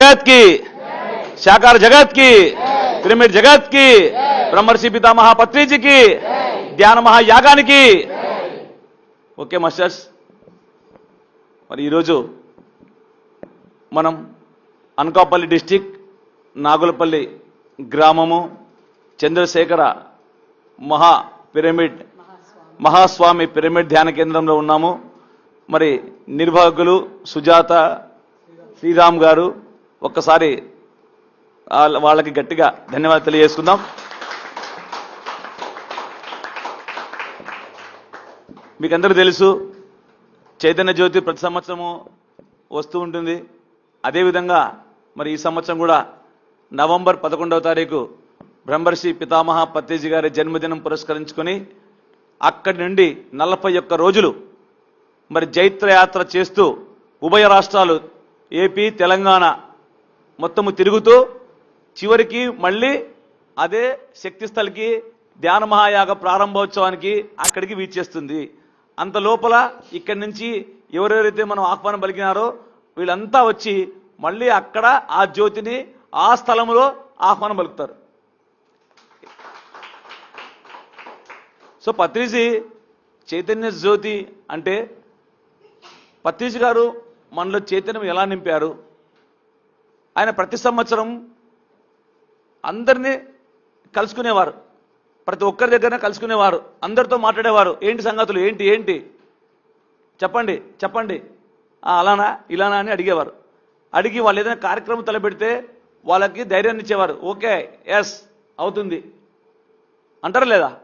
जगत की శాకార జగత్ కి పిరమిడ్ జగత్ కి బ్రహ్మర్షి పితామహ పత్రిజీకి ధ్యాన మహాయాగానికి ఓకే మాస్టర్స్ మరి ఈరోజు మనం అనకాపల్లి డిస్టిక్ నాగులపల్లి గ్రామము చంద్రశేఖర మహా పిరమిడ్ మహాస్వామి పిరమిడ్ ధ్యాన కేంద్రంలో ఉన్నాము మరి నిర్వాహకులు సుజాత శ్రీరామ్ గారు ఒక్కసారి వాళ్ళ- వాళ్ళకి గట్టిగా ధన్యవాదాలు తెలియజేసుకుందాం. మీకు తెలుసు చైతన్య జ్యోతి ప్రతి సంవత్సరము వస్తూ ఉంటుంది. అదేవిధంగా మరి ఈ సంవత్సరం కూడా నవంబర్ పదకొండవ తారీఖు బ్రహ్మర్షి పితామహ పత్తేజీ గారి జన్మదినం పురస్కరించుకొని అక్కడి నుండి నలభై ఒక్క రోజులు మరి జైత్రయాత్ర చేస్తూ ఉభయ రాష్ట్రాలు ఏపీ తెలంగాణ మొత్తము తిరుగుతూ చివరికి మళ్ళీ అదే శక్తిస్థలికి ధ్యాన మహాయాగ ప్రారంభోత్సవానికి అక్కడికి వీచేస్తుంది. అంత లోపల ఇక్కడి నుంచి ఎవరెవరైతే మనం ఆహ్వానం పలికినారో వీళ్ళంతా వచ్చి మళ్ళీ అక్కడ ఆ జ్యోతిని ఆ స్థలంలో ఆహ్వానం పలుకుతారు. సో పత్రిజీ చైతన్య జ్యోతి అంటే పత్రిజీ గారు మనలో చైతన్యం ఎలా నింపారు? ఆయన ప్రతి సంవత్సరం అందరినీ కలుసుకునేవారు. ప్రతి ఒక్కరి దగ్గర కలుసుకునేవారు. అందరితో మాట్లాడేవారు. ఏంటి సంగతులు? ఏంటి? ఏంటి? చెప్పండి చెప్పండి. అలానా? ఇలానా అని అడిగేవారు. అడిగి వాళ్ళు ఏదైనా కార్యక్రమం తలపెడితే వాళ్ళకి ధైర్యాన్ని ఇచ్చేవారు. ఓకే ఎస్ అవుతుంది. అంటారు లేదా?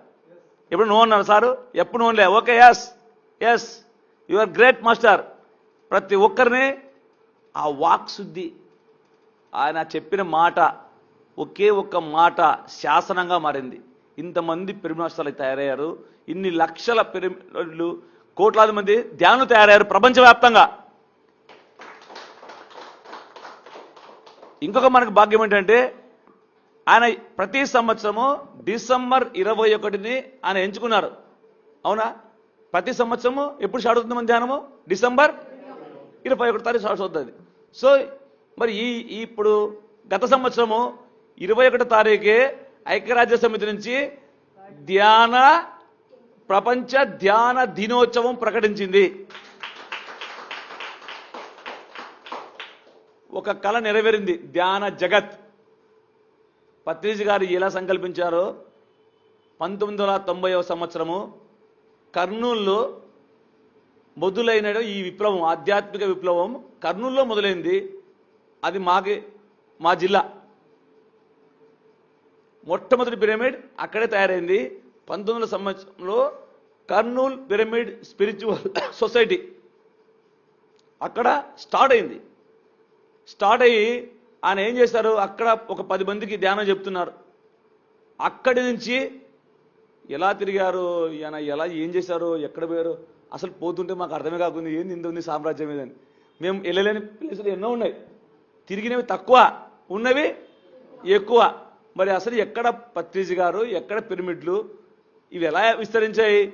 ఎప్పుడు నువ్వు అన్నారు సారు? ఎప్పుడు నువ్వులే okay yes yes you are great master ప్రతి ఒక్కరిని ఆ వాక్ శుద్ధి. ఆయన చెప్పిన మాట ఒకే ఒక్క మాట శాసనంగా మారింది. ఇంతమంది పిరమిడ్ తయారయ్యారు. ఇన్ని లక్షల పిరమిడ్లు కోట్లాది మంది ధ్యానులు తయారయ్యారు ప్రపంచవ్యాప్తంగా. ఇంకొక మనకు భాగ్యం ఏంటంటే ఆయన ప్రతి సంవత్సరము డిసెంబర్ ఇరవై ఒకటిని ఆయన ఎంచుకున్నారు. అవునా? ప్రతి సంవత్సరము ఎప్పుడు స్టార్ట్ అవుతుంది మన ధ్యానము? డిసెంబర్ ఇరవై ఒకటి తారీఖు స్టార్ట్ అవుతుంది. సో మరి ఈ ఇప్పుడు గత సంవత్సరము ఇరవై ఒకటి తారీఖే ఐక్యరాజ్య సమితి నుంచి ధ్యాన ప్రపంచ ధ్యాన దినోత్సవం ప్రకటించింది. ఒక కళ నెరవేరింది ధ్యాన జగత్. పత్రిజీ గారు ఎలా సంకల్పించారో పంతొమ్మిది వందల తొంభైవ సంవత్సరము కర్నూలులో మొదలైన ఈ విప్లవం ఆధ్యాత్మిక విప్లవం కర్నూలులో మొదలైంది. అది మాకి మా జిల్లా. మొట్టమొదటి పిరమిడ్ అక్కడే తయారైంది. పంతొమ్మిది వందల సంవత్సరంలో కర్నూలు పిరమిడ్ స్పిరిచువల్ సొసైటీ అక్కడ స్టార్ట్ అయింది. స్టార్ట్ అయ్యి ఆయన ఏం చేశారు? అక్కడ ఒక పది మందికి ధ్యానం చెప్తున్నారు. అక్కడి నుంచి ఎలా తిరిగారు? ఈయన ఎలా ఏం చేశారు? ఎక్కడ పోయారు? అసలు పోతుంటే మాకు అర్థమే కాకుండా ఏంది ఇంత ఉంది సామ్రాజ్యం ఇదని మేము వెళ్ళలేని ప్లేసులు ఎన్నో ఉన్నాయి. తిరిగినవి తక్కువ ఉన్నవి ఎక్కువ. మరి అసలు ఎక్కడ పత్రిజీ గారు ఎక్కడ పిరమిడ్లు ఇవి ఎలా విస్తరించాయి?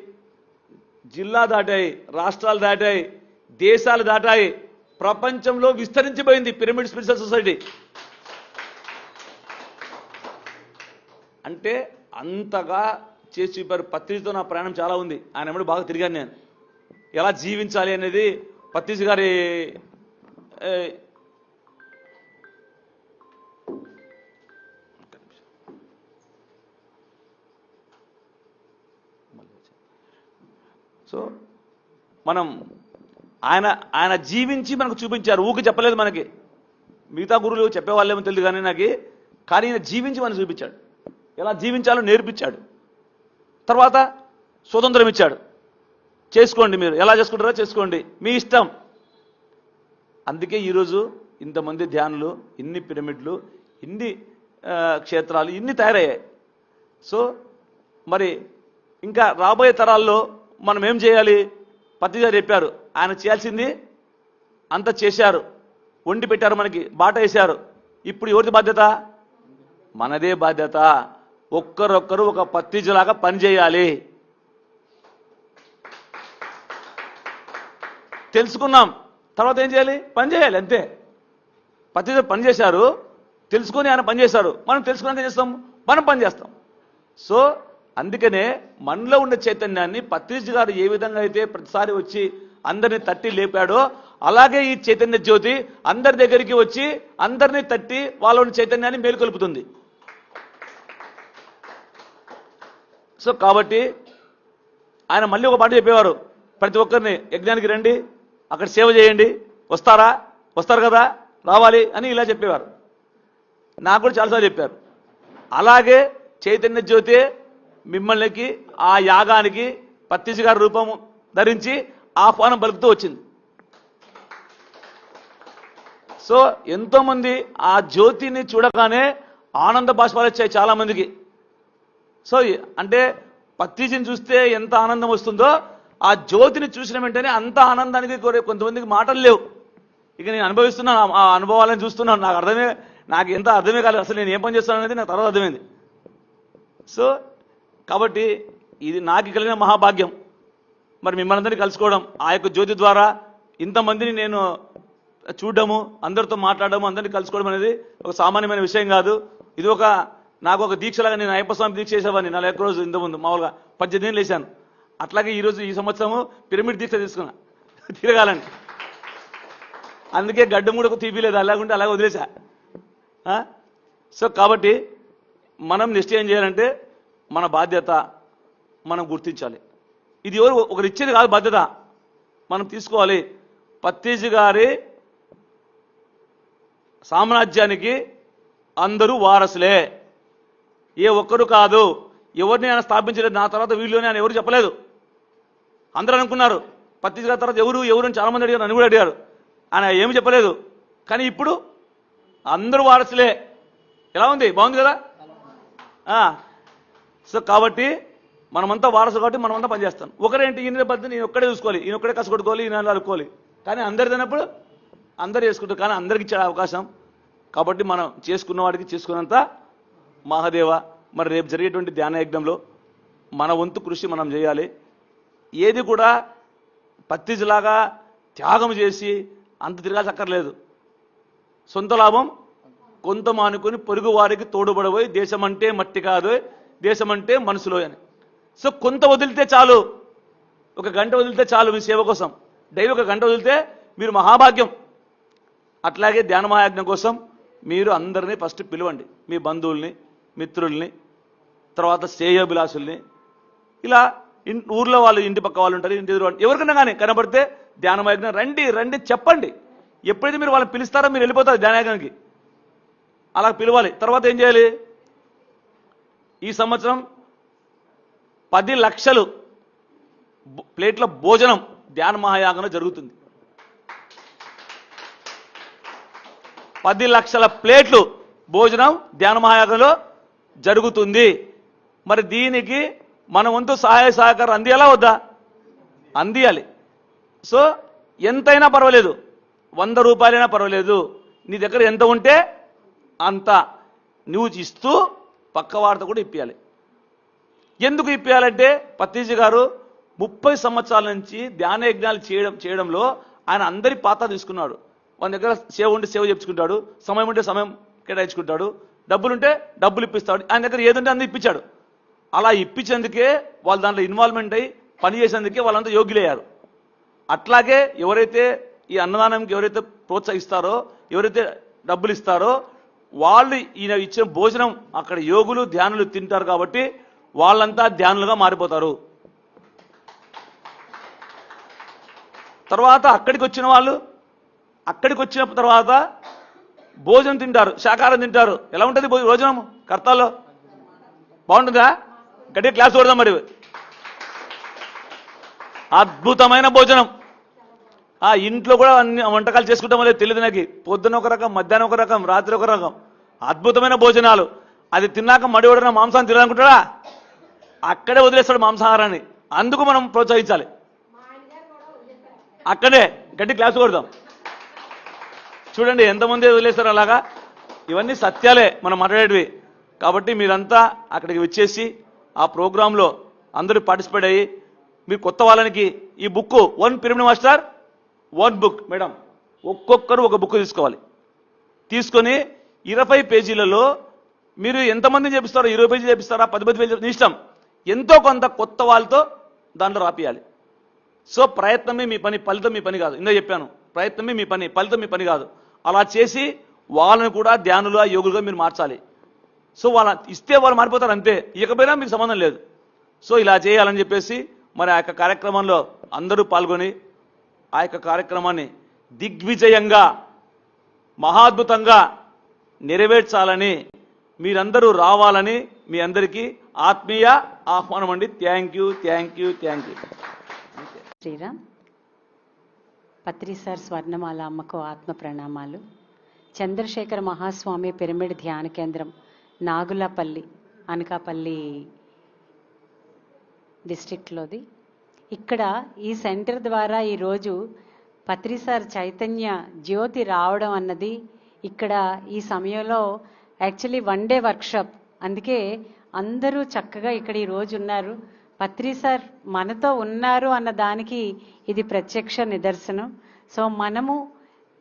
జిల్లా దాటాయి రాష్ట్రాలు దాటాయి దేశాలు దాటాయి. ప్రపంచంలో విస్తరించిపోయింది పిరమిడ్ స్పిరిచువల్ సొసైటీ. అంటే అంతగా చేసి చూపారు. పత్రికతో నా ప్రయాణం చాలా ఉంది. ఆయన ఎమ్మడి బాగా తిరిగాను నేను. ఎలా జీవించాలి అనేది పత్రిజ గారి సో మనం ఆయన ఆయన జీవించి మనకు చూపించారు. ఊకి చెప్పలేదు మనకి. మిగతా గురువులు చెప్పేవాళ్ళేమో తెలియదు కానీ నాకు కానీ ఈయన జీవించి మనకు చూపించాడు. ఎలా జీవించాలో నేర్పించాడు. తర్వాత స్వతంత్రం ఇచ్చాడు. చేసుకోండి మీరు. ఎలా చేసుకుంటారో చేసుకోండి. మీ ఇష్టం. అందుకే ఈరోజు ఇంతమంది ధ్యానులు ఇన్ని పిరమిడ్లు ఇన్ని క్షేత్రాలు ఇన్ని తయారయ్యాయి. సో మరి ఇంకా రాబోయే తరాల్లో మనం ఏం చేయాలి? పత్తి గారు చెప్పారు ఆయన చేయాల్సింది అంత చేశారు. వండి పెట్టారు మనకి బాట వేశారు. ఇప్పుడు ఎవరిది బాధ్యత? మనదే బాధ్యత. ఒక్కరొక్కరు ఒక పత్తిజలాగా పనిచేయాలి. తెలుసుకున్నాం. తర్వాత ఏం చేయాలి? పని చేయాలి అంతే. పత్రిక పని చేశారు తెలుసుకొని ఆయన పని చేశారు. మనం తెలుసుకున్నాక ఏం చేస్తాం? మనం పని చేస్తాం. సో అందుకనే మనలో ఉన్న చైతన్యాన్ని పత్రిజ్ గారు ఏ విధంగా అయితే ప్రతిసారి వచ్చి అందరిని తట్టి లేపాడో అలాగే ఈ చైతన్య జ్యోతి అందరి దగ్గరికి వచ్చి అందరినీ తట్టి వాళ్ళ ఉన్న చైతన్యాన్ని మేలుకొల్పుతుంది. సో కాబట్టి ఆయన మళ్ళీ ఒక మాట చెప్పేవారు. ప్రతి ఒక్కరిని యజ్ఞానికి రండి. అక్కడ సేవ చేయండి. వస్తారా? వస్తారు కదా? రావాలి అని ఇలా చెప్పేవారు. నాకు కూడా చాలాసార్లు చెప్పారు. అలాగే చైతన్య జ్యోతి మిమ్మల్నికి ఆ యాగానికి పత్తిసి గారి రూపం ధరించి ఆహ్వానం పలుకుతూ వచ్చింది. సో ఎంతోమంది ఆ జ్యోతిని చూడగానే ఆనంద బాష్పాలు వచ్చాయి చాలామందికి. సో అంటే పత్తిజిని చూస్తే ఎంత ఆనందం వస్తుందో ఆ జ్యోతిని చూసిన వెంటనే అంత ఆనందానికి కొంతమందికి మాటలు లేవు. ఇక నేను అనుభవిస్తున్నాను ఆ- అనుభవాలను చూస్తున్నాను. నాకు అర్థమే నాకు ఎంత అర్థమే కాలేదు. అసలు నేను ఏం పని చేస్తాను అనేది నాకు తర్వాత అర్థమైంది. సో కాబట్టి ఇది నాకు కలిగిన మహాభాగ్యం. మరి మిమ్మల్ని అందరినీ కలుసుకోవడం ఆ యొక్క జ్యోతి ద్వారా ఇంతమందిని నేను చూడడము అందరితో మాట్లాడడము అందరినీ కలుసుకోవడం అనేది ఒక సామాన్యమైన విషయం కాదు. ఇది ఒక నాకు ఒక దీక్షలాగా నేను అయ్యప్ప స్వామి దీక్ష చేసేవాడిని. నలభై ఒక్క రోజు ఇంతకుముందు మామూలుగా పద్దెనిమిది ఏళ్ళు అట్లాగే ఈరోజు ఈ సంవత్సరము పిరమిడ్ దీక్ష తీసుకున్నా. తిరగాలని. అందుకే గడ్డ మూడకు తీపిలేదు అలాగుంటే అలాగే వదిలేసా. సో కాబట్టి మనం నెక్స్ట్ ఏం చేయాలంటే మన బాధ్యత మనం గుర్తించాలి. ఇది ఎవరు ఒకరు ఇచ్చేది కాదు బాధ్యత. మనం తీసుకోవాలి. పత్తీజీ గారి సామ్రాజ్యానికి అందరూ వారసులే. ఏ ఒక్కరు కాదు. ఎవరిని ఆయన స్థాపించలేదు నా తర్వాత వీళ్ళు అని ఆయన ఎవరు చెప్పలేదు. అందరూ అనుకున్నారు పత్తి గారి తర్వాత ఎవరు ఎవరు అని చాలా మంది అడిగారు నన్ను కూడా అడిగారు. ఆయన ఏమి చెప్పలేదు. కానీ ఇప్పుడు అందరూ వారసులే. ఎలా ఉంది? బాగుంది కదా? సో కాబట్టి మనమంతా వారసు కాబట్టి మనమంతా పనిచేస్తాం. ఒకరేంటి ఈయన పద్ధతి నేను ఒక్కడే చూసుకోవాలి. ఈయన ఒక్కడే కష్టపడుకోవాలి ఈయన అనుకోవాలి కానీ అందరు తినప్పుడు అందరు చేసుకుంటారు. కానీ అందరికి ఇచ్చే అవకాశం. కాబట్టి మనం చేసుకున్న వాడికి చేసుకున్నంత మహాదేవ. మరి రేపు జరిగేటువంటి ధ్యాన యజ్ఞంలో మన వంతు కృషి మనం చేయాలి. ఏది కూడా పత్తిజిలాగా త్యాగం చేసి అంత తిరగాల్సక్కర్లేదు. సొంత లాభం కొంత మానుకొని పొరుగు వారికి తోడుబడబోయి దేశం అంటే మట్టి కాదు దేశం అంటే మనసులో అని. సో కొంత వదిలితే చాలు. ఒక గంట వదిలితే చాలు మీ సేవ కోసం. డైలీ ఒక గంట వదిలితే మీరు మహాభాగ్యం. అట్లాగే ధ్యాన మహాయజ్ఞం కోసం మీరు అందరినీ ఫస్ట్ పిలవండి. మీ బంధువుల్ని మిత్రుల్ని తర్వాత శ్రేయోభిలాషుల్ని. ఇలా ఊర్లో వాళ్ళు ఇంటి పక్క వాళ్ళు ఉంటారు ఇంటి ఎదురు ఎవరికైనా కానీ కనబడితే ధ్యానమయజ్ఞం రండి రండి చెప్పండి. ఎప్పుడైతే మీరు వాళ్ళని పిలుస్తారో మీరు వెళ్ళిపోతారు ధ్యానయజ్ఞానికి అలా పిలవాలి. తర్వాత ఏం చేయాలి? ఈ సంవత్సరం పది లక్షలు ప్లేట్ల భోజనం ధ్యాన మహాయాగంలో జరుగుతుంది. పది లక్షల ప్లేట్లు భోజనం ధ్యాన మహాయాగంలో జరుగుతుంది. మరి దీనికి మన వంతు సహాయ సహకారం అందియాలా వద్దా? అందియాలి. సో ఎంతైనా పర్వాలేదు. వంద రూపాయలైనా పర్వాలేదు. నీ దగ్గర ఎంత ఉంటే అంత నువ్వు ఇస్తూ పక్క వారితో కూడా ఇప్పియాలి. ఎందుకు ఇప్పియాలంటే పత్తీజీ గారు ముప్పై సంవత్సరాల నుంచి ధ్యాన యజ్ఞాలు చేయడం చేయడంలో ఆయన అందరి పాత్ర తీసుకున్నాడు. వాళ్ళ దగ్గర సేవ ఉంటే సేవ చెప్పుకుంటాడు సమయం ఉంటే సమయం కేటాయించుకుంటాడు. డబ్బులుంటే డబ్బులు ఇప్పిస్తాడు. ఆయన దగ్గర ఏదుంటే అంత ఇప్పించాడు. అలా ఇప్పించేందుకే వాళ్ళు దాంట్లో ఇన్వాల్వ్మెంట్ అయ్యి పని చేసేందుకే వాళ్ళంతా యోగ్యులయ్యారు. అట్లాగే ఎవరైతే ఈ అన్నదానంకి ఎవరైతే ప్రోత్సహిస్తారో ఎవరైతే డబ్బులు ఇస్తారో వాళ్ళు ఈయన ఇచ్చిన భోజనం అక్కడ యోగులు ధ్యానులు తింటారు కాబట్టి వాళ్ళంతా ధ్యానులుగా మారిపోతారు. తర్వాత అక్కడికి వచ్చిన వాళ్ళు అక్కడికి వచ్చిన తర్వాత భోజనం తింటారు శాకాహారం తింటారు. ఎలా ఉంటుంది భోజ- భోజనం కర్తాలో? బాగుంటుందా? గట్టి క్లాస్ కొడదాం మరి. అద్భుతమైన భోజనం. ఆ ఇంట్లో కూడా అన్ని వంటకాలు చేసుకుంటాం అనేది తెలియదు నాకు. పొద్దున ఒక రకం మధ్యాహ్నం ఒక రకం రాత్రి ఒక రకం. అద్భుతమైన భోజనాలు. అది తిన్నాక మడి ఒడిన మాంసాన్ని తినాలనుకుంటాడా? అక్కడే వదిలేస్తాడు మాంసాహారాన్ని. అందుకు మనం ప్రోత్సహించాలి. అక్కడే గట్టి క్లాస్ కొడదాం. చూడండి ఎంతమంది వదిలేస్తారు అలాగా? ఇవన్నీ సత్యాలే మనం మాట్లాడేటివి. కాబట్టి మీరంతా అక్కడికి వచ్చేసి ఆ ప్రోగ్రాంలో అందరూ పార్టిసిపేట్ అయ్యి మీరు కొత్త వాళ్ళకి ఈ book one pyramid master one book madam. ఒక్కొక్కరు ఒక బుక్ తీసుకోవాలి. తీసుకొని ఇరవై పేజీలలో మీరు ఎంతమంది చేపిస్తారో ఇరవై పేజీలు చేపిస్తారా పది పది పేజీలు ఇష్టం. ఎంతో కొంత కొత్త వాళ్ళతో దాంట్లో రాపియాలి. సో ప్రయత్నమే మీ పని ఫలితం మీ పని కాదు. ఇందా చెప్పాను. ప్రయత్నమే మీ పని ఫలితం మీ పని కాదు. అలా చేసి వాళ్ళని కూడా ధ్యానులుగా యోగులుగా మీరు మార్చాలి. సో వాళ్ళ ఇస్తే వాళ్ళు మారిపోతారు అంతే. ఇకపోయినా మీకు సంబంధం లేదు. సో ఇలా చేయాలని చెప్పేసి మరి ఆ యొక్క కార్యక్రమంలో అందరూ పాల్గొని ఆ యొక్క కార్యక్రమాన్ని దిగ్విజయంగా మహాద్భుతంగా నెరవేర్చాలని మీరందరూ రావాలని మీ అందరికీ ఆత్మీయ ఆహ్వానం అండి. Thank you thank you thank you Sriram Patri sir Swarnamala అమ్మకు ఆత్మ ప్రణామాలు. చంద్రశేఖర మహాస్వామి పిరమిడ్ ధ్యాన కేంద్రం నాగులపల్లి అనకాపల్లి డిస్టిక్లోది ఇక్కడ ఈ సెంటర్ ద్వారా ఈరోజు పత్రిసార్ చైతన్య జ్యోతి రావడం అన్నది ఇక్కడ ఈ సమయంలో యాక్చువల్లీ వన్ డే వర్క్షాప్. అందుకే అందరూ చక్కగా ఇక్కడ ఈ రోజు ఉన్నారు. పత్రిసార్ మనతో ఉన్నారు అన్న దానికి ఇది ప్రత్యక్ష నిదర్శనం. సో మనము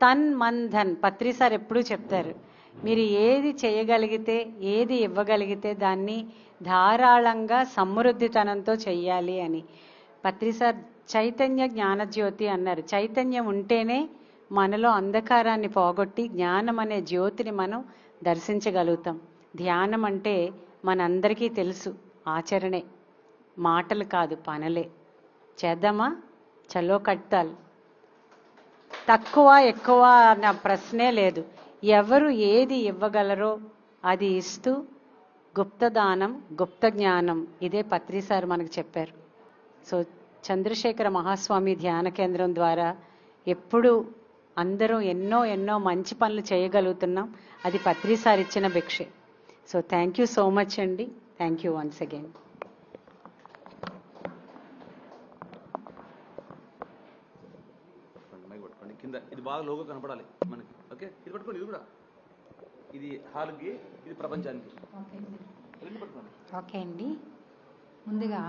తన్ మన్ ధన్ పత్రి సార్ ఎప్పుడూ చెప్తారు. మీరు ఏది చేయగలిగితే ఏది ఇవ్వగలిగితే దాన్ని ధారాళంగా సమృద్ధితనంతో చెయ్యాలి అని. పత్రిసార్ చైతన్య జ్ఞానజ్యోతి అన్నారు. చైతన్యం ఉంటేనే మనలో అంధకారాన్ని పోగొట్టి జ్ఞానం అనే జ్యోతిని మనం దర్శించగలుగుతాం. ధ్యానం అంటే మనందరికీ తెలుసు. ఆచరణే. మాటలు కాదు పనులే. చేద్దామా? చలో కట్టాలి. తక్కువ ఎక్కువ అన్న ప్రశ్నే లేదు. ఎవరు ఏది ఇవ్వగలరో అది ఇస్తూ గుప్తదానం గుప్త జ్ఞానం ఇదే పత్రి సార్ మనకు చెప్పారు. సో చంద్రశేఖర మహాస్వామి ధ్యాన కేంద్రం ద్వారా ఎప్పుడు అందరం ఎన్నో ఎన్నో మంచి పనులు చేయగలుగుతున్నాం. అది పత్రి సార్ ఇచ్చిన భిక్షే. So thank you so much అండి. థ్యాంక్ యూ వన్స్ అగైన్ ఇది బాగా లోగో కనపడాలి మనకి. ఓకే? ఇది పట్టుకోండి ఇది కూడా. ఇది హాల్కి ఇది ప్రపంచానికి. ఓకే అండి. ముందుగా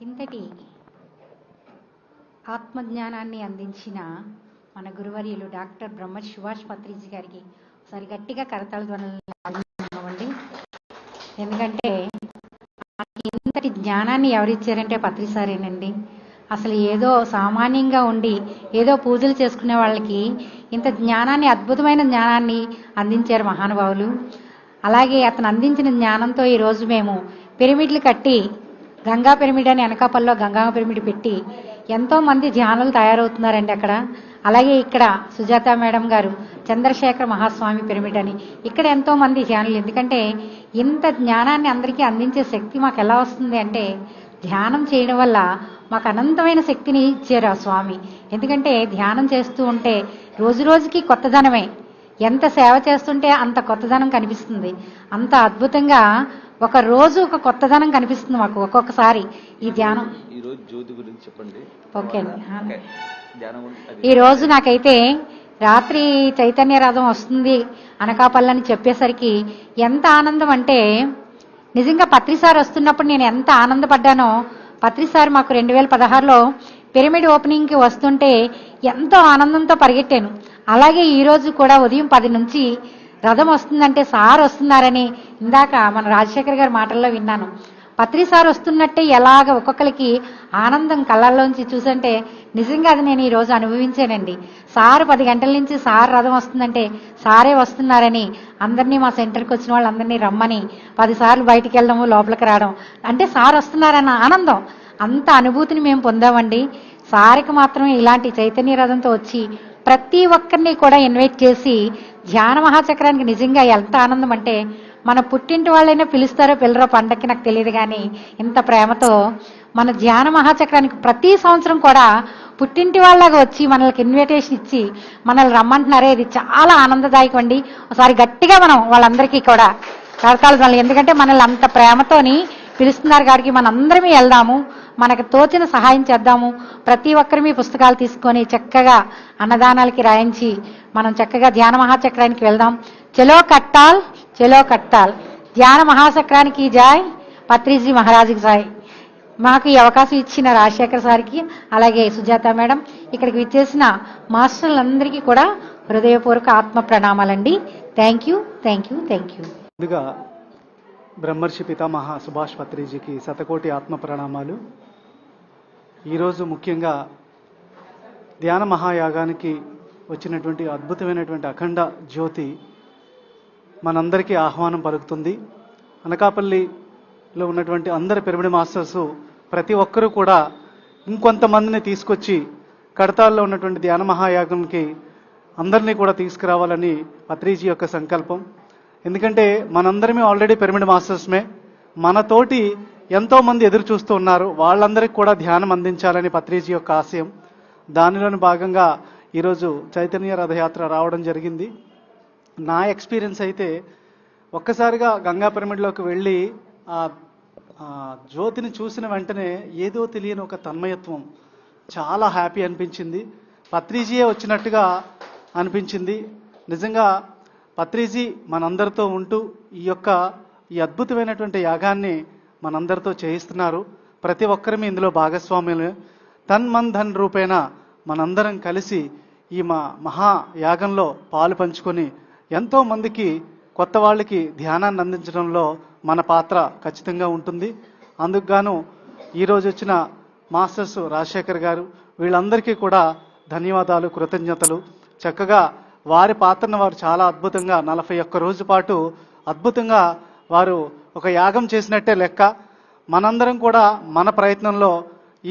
ఇంతటి ఆత్మజ్ఞానాన్ని అందించిన మన గురువర్యులు డాక్టర్ బ్రహ్మ సుభాష్ పత్రిజీ గారికి ఒకసారి గట్టిగా కరతాళ ధ్వనులు ఎందుకంటే ఇంతటి జ్ఞానాన్ని ఎవరిచ్చారంటే పత్రిసారేనండి అసలు ఏదో సామాన్యంగా ఉండి ఏదో పూజలు చేసుకునే వాళ్ళకి ఇంత జ్ఞానాన్ని అద్భుతమైన జ్ఞానాన్ని అందించారు మహానుభావులు. అలాగే అతను అందించిన జ్ఞానంతో ఈరోజు మేము పిరమిడ్లు కట్టి గంగా పిరమిడ్ అని అనకాపల్లిలో గంగా పిరమిడ్ పెట్టి ఎంతో మంది ధ్యానులు తయారవుతున్నారండి అక్కడ. అలాగే ఇక్కడ సుజాత మేడం గారు చంద్రశేఖర మహాస్వామి పిరమిడ్ అని. ఇక్కడ ఎంతో మంది ధ్యానులు. ఎందుకంటే ఇంత జ్ఞానాన్ని అందరికీ అందించే శక్తి మాకు ఎలా వస్తుంది అంటే ధ్యానం చేయడం వల్ల మాకు అనంతమైన శక్తిని ఇచ్చారు ఆ స్వామి. ఎందుకంటే ధ్యానం చేస్తూ ఉంటే రోజు రోజుకి కొత్తదనమే. ఎంత సేవ చేస్తుంటే అంత కొత్తదనం కనిపిస్తుంది. అంత అద్భుతంగా ఒక రోజు ఒక కొత్తదనం కనిపిస్తుంది మాకు ఒక్కొక్కసారి ఈ ధ్యానం. ఈ రోజు జ్యోతి గురించి చెప్పండి. ఓకే అండి. ఓకే. ధ్యానం గురించి అది. ఈ రోజు నాకైతే రాత్రి చైతన్య రథం వస్తుంది అనకాపల్లని చెప్పేసరికి ఎంత ఆనందం అంటే నిజంగా పత్రిసారి వస్తున్నప్పుడు నేను ఎంత ఆనందపడ్డానో పత్రిసారి మాకు రెండు వేల పదహారులో పిరమిడ్ ఓపెనింగ్కి వస్తుంటే ఎంతో ఆనందంతో పరిగెట్టాను. అలాగే ఈరోజు కూడా ఉదయం పది నుంచి రథం వస్తుందంటే సార్ వస్తున్నారని ఇందాక మన రాజశేఖర్ గారి మాటల్లో విన్నాను. పత్రి సార్ వస్తున్నట్టే ఎలాగ ఒక్కొక్కరికి ఆనందం కళ్ళల్లోంచి చూసంటే నిజంగా అది నేను ఈరోజు అనుభవించానండి. సార్ పది గంటల నుంచి సార్ రథం వస్తుందంటే సారే వస్తున్నారని అందరినీ మా సెంటర్కి వచ్చిన వాళ్ళందరినీ రమ్మని పదిసార్లు బయటికి వెళ్ళడము లోపలికి రావడం. అంటే సార్ వస్తున్నారన్న ఆనందం అంత అనుభూతిని మేము పొందామండి. సారికి మాత్రం ఇలాంటి చైతన్య రథంతో వచ్చి ప్రతి ఒక్కరిని కూడా ఇన్వైట్ చేసి ధ్యాన మహాచక్రానికి నిజంగా ఎంత ఆనందం అంటే మన పుట్టింటి వాళ్ళైనా పిలుస్తారో పిల్లరో పండక్కి నాకు తెలియదు కానీ ఇంత ప్రేమతో మన ధ్యాన మహాచక్రానికి ప్రతి సంవత్సరం కూడా పుట్టింటి వాళ్ళగా వచ్చి మనల్కి ఇన్విటేషన్ ఇచ్చి మనల్ని రమ్మంటున్నారే ఇది చాలా ఆనందదాయకం అండి. ఒకసారి గట్టిగా మనం వాళ్ళందరికీ కూడా కరతాళ ఎందుకంటే మనల్ని అంత ప్రేమతోని పిలుస్తున్నారు కాబట్టి మనందరమే వెళ్దాము. మనకు తోచిన సహాయం చేద్దాము. ప్రతి ఒక్కరిమి పుస్తకాలు తీసుకొని చక్కగా అన్నదానాలకి రాయించి మనం చక్కగా ధ్యాన మహాచక్రానికి వెళ్దాం. చెలో కట్టాల్ చెలో కట్టాల్. ధ్యాన మహాచక్రానికి జాయ్ పత్రిజీ మహారాజుకి జాయ్ మాకు ఈ అవకాశం ఇచ్చిన రాజశేఖర్ సార్కి అలాగే సుజాత మేడం ఇక్కడికి విచ్చేసిన మాస్టర్లందరికీ కూడా హృదయపూర్వక ఆత్మ ప్రణామాలండి. Thank you thank you thank you. Brahmarshi Pitamaha Subhash పత్రిజీకి శతకోటి ఆత్మ ప్రణామాలు ఈరోజు ముఖ్యంగా ధ్యాన మహాయాగానికి వచ్చినటువంటి అద్భుతమైనటువంటి అఖండ జ్యోతి మనందరికీ ఆహ్వానం పలుకుతుంది. అనకాపల్లిలో ఉన్నటువంటి అందరి పిరమిడ్ మాస్టర్స్ ప్రతి ఒక్కరూ కూడా ఇంకొంతమందిని తీసుకొచ్చి కడతాల్లో ఉన్నటువంటి ధ్యాన మహాయాగంకి అందరినీ కూడా తీసుకురావాలని పత్రిజీ యొక్క సంకల్పం. ఎందుకంటే మనందరమే ఆల్రెడీ పిరమిడ్ మాస్టర్స్మే మనతోటి ఎంతోమంది ఎదురు చూస్తూ ఉన్నారు. వాళ్ళందరికీ కూడా ధ్యానం అందించాలని పత్రిజీ యొక్క ఆశయం. దానిలోని భాగంగా ఈరోజు చైతన్య రథయాత్ర రావడం జరిగింది. నా ఎక్స్పీరియన్స్ అయితే ఒక్కసారిగా గంగా పిరమిడ్లోకి వెళ్ళి ఆ ఆ జ్యోతిని చూసిన వెంటనే ఏదో తెలియని ఒక తన్మయత్వం చాలా హ్యాపీ అనిపించింది. పత్రిజీయే వచ్చినట్టుగా అనిపించింది. నిజంగా పత్రిజీ మనందరితో ఉంటూ ఈ యొక్క ఈ అద్భుతమైనటువంటి యాగాన్ని మనందరితో చేయిస్తున్నారు. ప్రతి ఒక్కరిమి ఇందులో భాగస్వాములు. తన్ మన్ ధన్ రూపేణ మనందరం కలిసి ఈ మా మహా యాగంలో పాలు పంచుకొని ఎంతో మందికి కొత్త వాళ్ళకి ధ్యానాన్ని అందించడంలో మన పాత్ర ఖచ్చితంగా ఉంటుంది. అందుకు గాను ఈరోజు వచ్చిన మాస్టర్స్ రాజశేఖర్ గారు వీళ్ళందరికీ కూడా ధన్యవాదాలు కృతజ్ఞతలు. చక్కగా వారి పాత్రను వారు చాలా అద్భుతంగా నలభై ఒక్క రోజు పాటు అద్భుతంగా వారు ఒక యాగం చేసినట్టే లెక్క. మనందరం కూడా మన ప్రయత్నంలో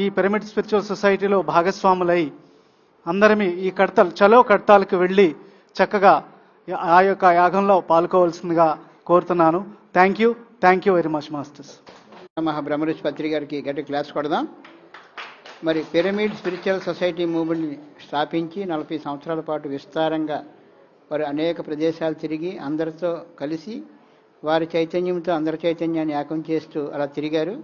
ఈ పిరమిడ్ స్పిరిచువల్ సొసైటీలో భాగస్వాములై అందరమీ ఈ కడతలు చలో కడతాలకు వెళ్ళి చక్కగా ఆ యొక్క యాగంలో పాల్గొవలసిందిగా కోరుతున్నాను. Thank you thank you very much masters Maha Brahmarshi Patri గారికి గట్టి క్లాస్ కొడదాం. మరి పిరమిడ్ స్పిరిచువల్ సొసైటీ మూవ్మెంట్ని స్థాపించి నలభై సంవత్సరాల పాటు విస్తారంగా వారు అనేక ప్రదేశాలు తిరిగి అందరితో కలిసి వారి చైతన్యంతో అందరి చైతన్యాన్ని ఏకం చేస్తూ అలా తిరిగారు.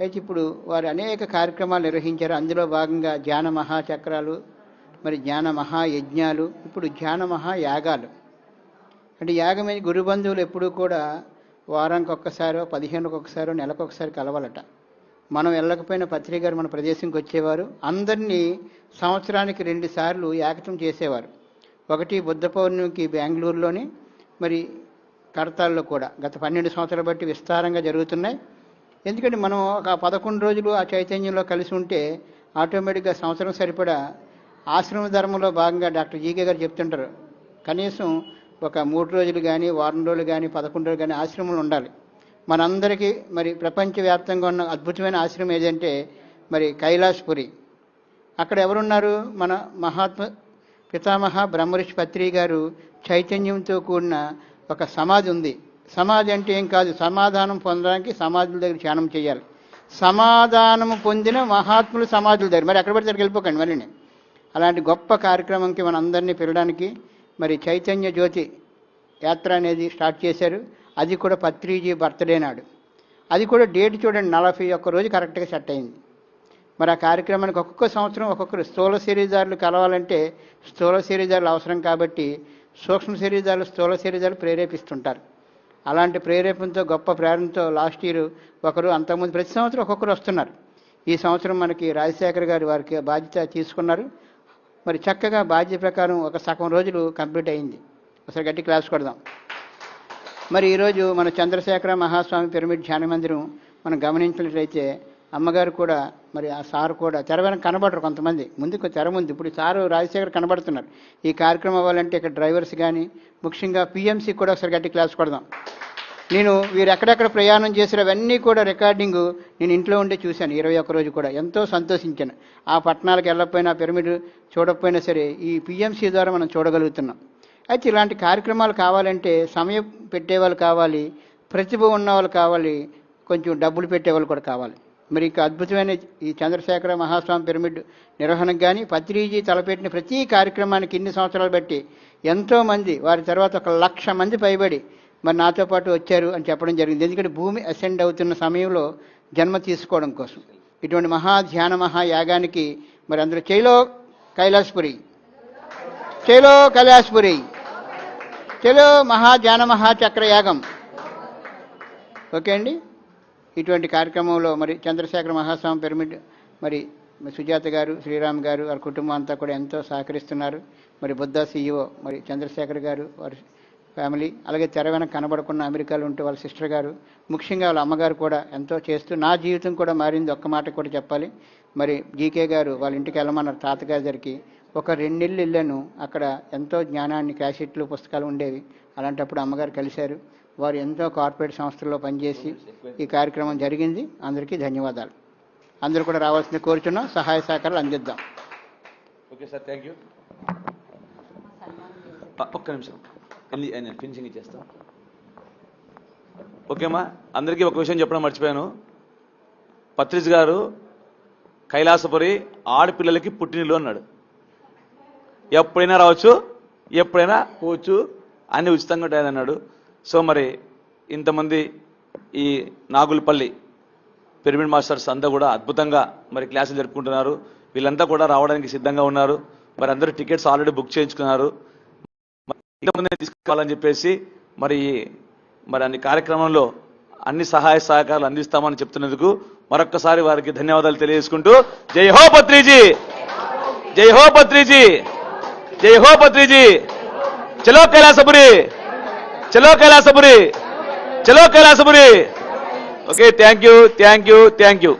అయితే ఇప్పుడు వారు అనేక కార్యక్రమాలు నిర్వహించారు. అందులో భాగంగా ధ్యాన మహాచక్రాలు మరి జ్ఞాన మహాయజ్ఞాలు ఇప్పుడు ధ్యాన మహాయాగాలు. అంటే యాగమైన గురు బంధువులు ఎప్పుడూ కూడా వారానికి ఒక్కసారో పదిహేనుకి ఒకసారో నెలకొకసారి కలవాలట. మనం వెళ్ళకపోయిన పత్రిక గారు మన ప్రదేశంకి వచ్చేవారు. అందరినీ సంవత్సరానికి రెండు సార్లు ఏకతం చేసేవారు. ఒకటి బుద్ధ పౌర్ణమికి బెంగళూరులోని మరి కడతాల్లో కూడా. గత పన్నెండు సంవత్సరాలు బట్టి విస్తారంగా జరుగుతున్నాయి. ఎందుకంటే మనం ఒక పదకొండు రోజులు ఆ చైతన్యంలో కలిసి ఉంటే ఆటోమేటిక్గా సంవత్సరం సరిపడా ఆశ్రమ ధర్మంలో భాగంగా డాక్టర్ జీకే గారు చెప్తుంటారు. కనీసం ఒక మూడు రోజులు కానీ వారం రోజులు కానీ పదకొండు రోజులు కానీ ఆశ్రమంలో ఉండాలి. మనందరికీ మరి ప్రపంచవ్యాప్తంగా ఉన్న అద్భుతమైన ఆశ్రమం ఏదంటే మరి కైలాసపురి. అక్కడ ఎవరున్నారు? మన మహాత్మ పితామహ బ్రహ్మర్షి పత్రి గారు చైతన్యంతో కూడిన ఒక సమాధి ఉంది. సమాధి అంటే ఏం కాదు సమాధానం పొందడానికి సమాధుల దగ్గర ధ్యానం చేయాలి. సమాధానం పొందిన మహాత్ములు సమాధుల దగ్గర. మరి అక్కడ పడితే వెళ్ళిపోకండి మళ్ళీ అలాంటి గొప్ప కార్యక్రమంకి మన అందరినీ పిలవడానికి మరి చైతన్య జ్యోతి యాత్ర అనేది స్టార్ట్ చేశారు. అది కూడా పత్రిజీ బర్త్డే నాడు. అది కూడా డేట్ చూడండి నలభై ఒక్క రోజు కరెక్ట్గా సెట్ అయింది. మరి ఆ కార్యక్రమానికి ఒక్కొక్క సంవత్సరం ఒక్కొక్కరు స్థూల శరీరదారులు కలవాలంటే స్థూల శరీరదారులు అవసరం కాబట్టి సూక్ష్మ శరీరదారులు స్థూల శరీరదారులు ప్రేరేపిస్తుంటారు. అలాంటి ప్రేరేపణతో గొప్ప ప్రేరణతో లాస్ట్ ఇయర్ ఒకరు అంతకుముందు ప్రతి సంవత్సరం ఒక్కొక్కరు వస్తున్నారు. ఈ సంవత్సరం మనకి రాజశేఖర్ గారు వారికి బాధ్యత తీసుకున్నారు. మరి చక్కగా బాధ్యత ప్రకారం ఒక సగం రోజులు కంప్లీట్ అయింది. ఒకసారి గట్టి క్లాస్ కొడదాం. మరి ఈరోజు మన చంద్రశేఖర మహాస్వామి పిరమిడ్ ధ్యాన మందిరం మనం గమనించినట్లయితే అమ్మగారు కూడా మరి ఆ సారు కూడా తెర వెనక కనబడరు కొంతమంది. ముందుకు తెర ముందు. ఇప్పుడు సారు రాజశేఖర్ కనబడుతున్నారు. ఈ కార్యక్రమం అవ్వాలంటే ఇక్కడ డ్రైవర్స్ కానీ ముఖ్యంగా పిఎంసి కూడా ఒకసారి గట్టి క్లాస్ కొడదాం. నేను వీరు ఎక్కడెక్కడ ప్రయాణం చేసినవన్నీ కూడా రికార్డింగ్ నేను ఇంట్లో ఉండి చూశాను ఇరవై ఒక్క రోజు కూడా. ఎంతో సంతోషించాను. ఆ పట్టణాలకు వెళ్ళకపోయినా పిరమిడ్ చూడకపోయినా సరే ఈ పిఎంసి ద్వారా మనం చూడగలుగుతున్నాం. అయితే ఇలాంటి కార్యక్రమాలు కావాలంటే సమయం పెట్టేవాళ్ళు కావాలి ప్రతిభ ఉన్న వాళ్ళు కావాలి కొంచెం డబ్బులు పెట్టేవాళ్ళు కూడా కావాలి. మరి ఇక అద్భుతమైన ఈ చంద్రశేఖర మహాస్వామి పిరమిడ్ నిర్వహణకు కానీ పత్రిజీ తలపెట్టిన ప్రతి కార్యక్రమానికి ఇన్ని సంవత్సరాలు బట్టి ఎంతోమంది వారి తర్వాత ఒక లక్ష మంది పైబడి మరి నాతో పాటు వచ్చారు అని చెప్పడం జరిగింది. ఎందుకంటే భూమి అసెండ్ అవుతున్న సమయంలో జన్మ తీసుకోవడం కోసం. ఇటువంటి మహా ధ్యాన మహాయాగానికి మరి అందరూ చైలో కైలాసపురి చేలో కైలాసపురి. చేలో మహా ధ్యాన మహాచక్ర యాగం ఓకే అండి? ఇటువంటి కార్యక్రమంలో మరి చంద్రశేఖర మహాస్వామి పిరమిడ్ మరి సుజాత గారు శ్రీరామ్ గారు వారి కుటుంబం అంతా కూడా ఎంతో సహకరిస్తున్నారు. మరి బుద్ధ సీఈఓ మరి చంద్రశేఖర్ గారు వారి ఫ్యామిలీ అలాగే తెర వెనక అమెరికాలో ఉంటే వాళ్ళ సిస్టర్ గారు ముఖ్యంగా వాళ్ళ అమ్మగారు కూడా ఎంతో చేస్తూ నా జీవితం కూడా మారింది ఒక్క మాట కూడా చెప్పాలి. మరి జీకే గారు వాళ్ళ ఇంటికి వెళ్ళమన్నారు తాతగారి దగ్గరికి. ఒక రెండిళ్ళు వెళ్ళాను అక్కడ ఎంతో జ్ఞానాన్ని క్యాసెట్లు పుస్తకాలు ఉండేవి. అలాంటప్పుడు అమ్మగారు కలిశారు. వారు ఎంతో కార్పొరేట్ సంస్థల్లో పనిచేసి ఈ కార్యక్రమం జరిగింది. అందరికీ ధన్యవాదాలు. అందరూ కూడా రావాల్సింది కోరుచున్నాం సహాయ సహకారాలు అందిద్దాం. Okay sir thank you. ఒక్క నిమిషం. నేను ఫినిషింగ్ ఇచ్చేస్తాం. ఓకేమ్మా అందరికీ ఒక విషయం చెప్పడం మర్చిపోయాను. పత్రిజ్ గారు కైలాసపురి ఆడపిల్లలకి పుట్టినిల్లు అన్నాడు. ఎప్పుడైనా రావచ్చు ఎప్పుడైనా పోవచ్చు అన్ని ఉచితంగా ఉంటాయని అన్నాడు. సో మరి ఇంతమంది ఈ నాగులపల్లి పిరమిడ్ మాస్టర్స్ అంతా కూడా అద్భుతంగా మరి క్లాసులు జరుపుకుంటున్నారు. వీళ్ళంతా కూడా రావడానికి సిద్ధంగా ఉన్నారు. మరి అందరూ టికెట్స్ ఆల్రెడీ బుక్ చేయించుకున్నారు. మరి తీసుకోవాలని చెప్పేసి మరి మరి అన్ని కార్యక్రమంలో అన్ని సహాయ సహకారాలు అందిస్తామని చెప్తున్నందుకు మరొక్కసారి వారికి ధన్యవాదాలు తెలియజేసుకుంటూ జై హో పత్రిజీ! జై హో పత్రిజీ! జై హో పత్రిజీ చలో కైలాసపురి చలో కైలాసపురి చలో Kailasapuri okay thank you thank you thank you